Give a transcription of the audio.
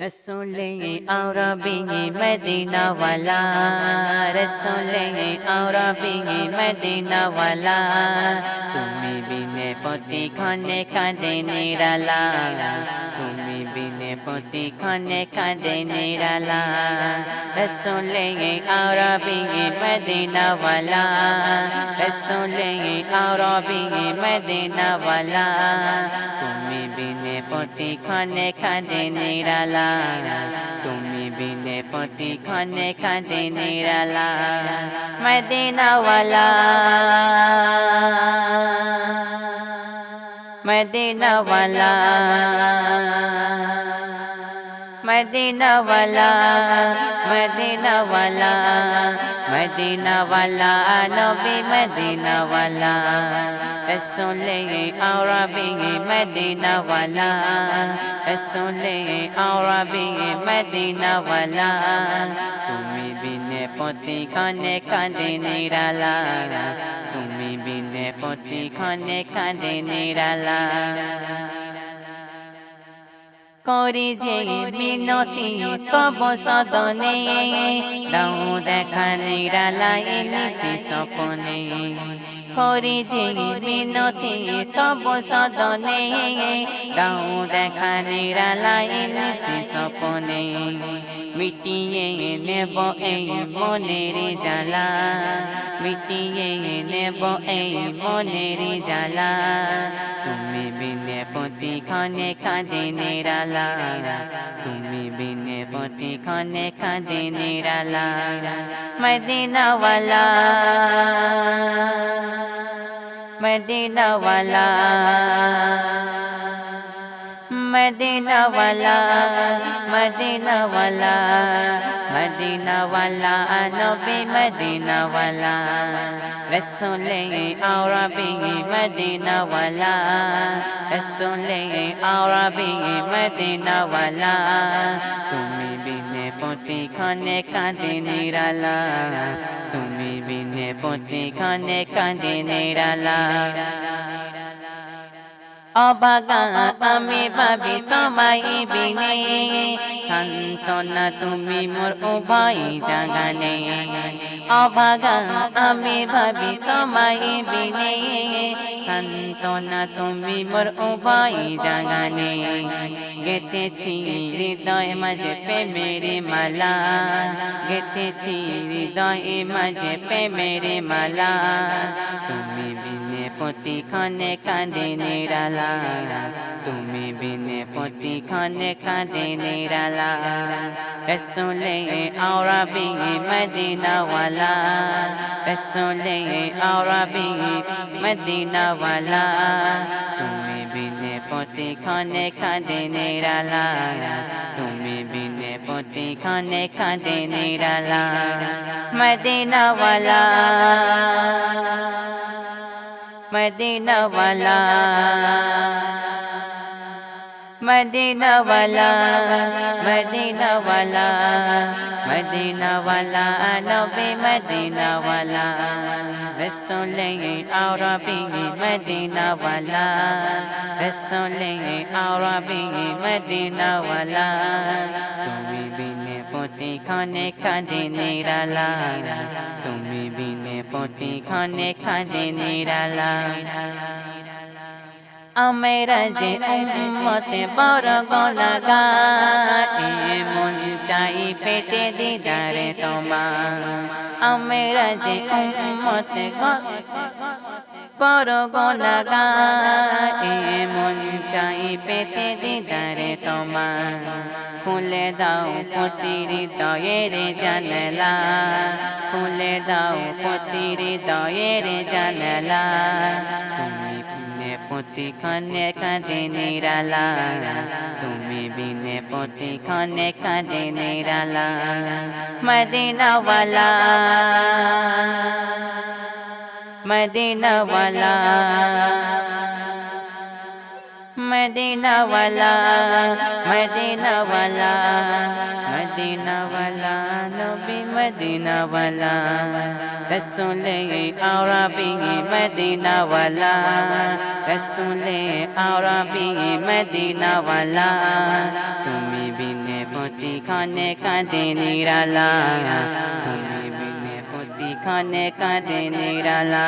রসুলে আরবি মদিনা ওয়ালা রসুলে আরবি মদিনা ওয়ালা তুমি বিনে পতি খনে কাঁদে নিরালা তুমি বিনে পতি খনে কাঁদে নিরালা রসুলে আরবি মদিনা ওয়ালা রসুলে আরবি মদিনা ওয়ালা তুমি বিনে পতি খনে কাঁদে নিরালা তুমি বিনে পতি খনে কাঁদে নিরালা মদিনাওয়ালা মদিনাওয়ালা মদিনাওয়ালা মদিনাওয়ালা মদিনাওয়ালা নবী মদিনাওয়ালা রসুলে আরবি মদিনাওয়ালা রসুলে আরবি মদিনাওয়ালা তুমি বিনে পতি খানে কাঁদে নিরালা বিনে পতি খানে কাঁদে নিরালা করি যে মিনতি কব সদনে দাও দেখা নিরালাই নিশি সপনে করি যে মিনতি তব সদনে দাও দেখা নিরালাই নিশি সপনে মিটিয়ে নেব এই মনের জ্বালা। মিটিয়ে নেব এই মনের জ্বালা। তুমি বিনে খনে কাঁদে নিরালা তুমি বিনে খনে কাঁদে নিরালা মদিনাওয়ালা। মদিনাওয়ালা। মদিনাওয়ালা মদিনাওয়ালা মদিনাওয়ালা নবী মদিনাওয়ালা রসুলে আরবি মদিনাওয়ালা রসুলে আরবি মদিনাওয়ালা তুমি বিনে খনে কাঁদে নিরালা তুমি বিনে পতি খনে কাঁদে নিরালা অবাগা আমি ভাবি তোমায় বিনে। সান্তনা তুমি মোর উভয় জাগানে। অবাগা আমি ভাবি তোমায় বিনে। সান্তনা তুমি মোর উভয় জাগানে। গেতেছি হৃদয় মাঝে প্রেমের মালা। গেতেছি হৃদয় মাঝে প্রেমের মালা। তুমি পতি খনে কাঁদে নিরালা তুমি বিনে পতি খনে কাঁদে নিরালা রসুলে আরবি মদিনাওয়ালা রসুলে আরবি মদিনাওয়ালা তুমি বিনে পতি খনে কাঁদে নিরালা তুমি বিনে পতি খনে কাঁদে নিরালা মদিনাওয়ালা মদিনাওয়ালা মদিনাওয়ালা মদিনাওয়ালা মদিনাওয়ালা নবী মদিনাওয়ালা রসুলে আরবি মদিনাওয়ালা রসুলে আরবি মদিনাওয়ালা তুমি বিনে খানে কাঁদে নিরালা। তুমি বিনে পতি খানে কাঁদে নিরালা। আমরা যে উম্মতে বড় গলাগার মন চাই পেটে দিদারে তোমার। আমরা যে উম্মতে বড় গলাগার মন চাই পেটে দিদারে তোমার। খুলে দাও পতির দয়ের জানলা, খুলে দাও পতির দয়ের জানলা। তুমি বিনে পতি খনে কাঁদে নিরালা, তুমি বিনে পতি খনে কাঁদে নিরালা। মদিনাওয়ালা। মদিনাওয়ালা মদিনাওয়ালা মদিনাওয়ালা মদিনাওয়ালা নবী মদিনাওয়ালা রসুলে আরবি মদিনাওয়ালা রসুলে আরবি মদিনাওয়ালা তুমি বিনে ক্ষণে কাঁদে নিরালা তুমি বিনে প্রতি ক্ষণে কাঁদে নিরালা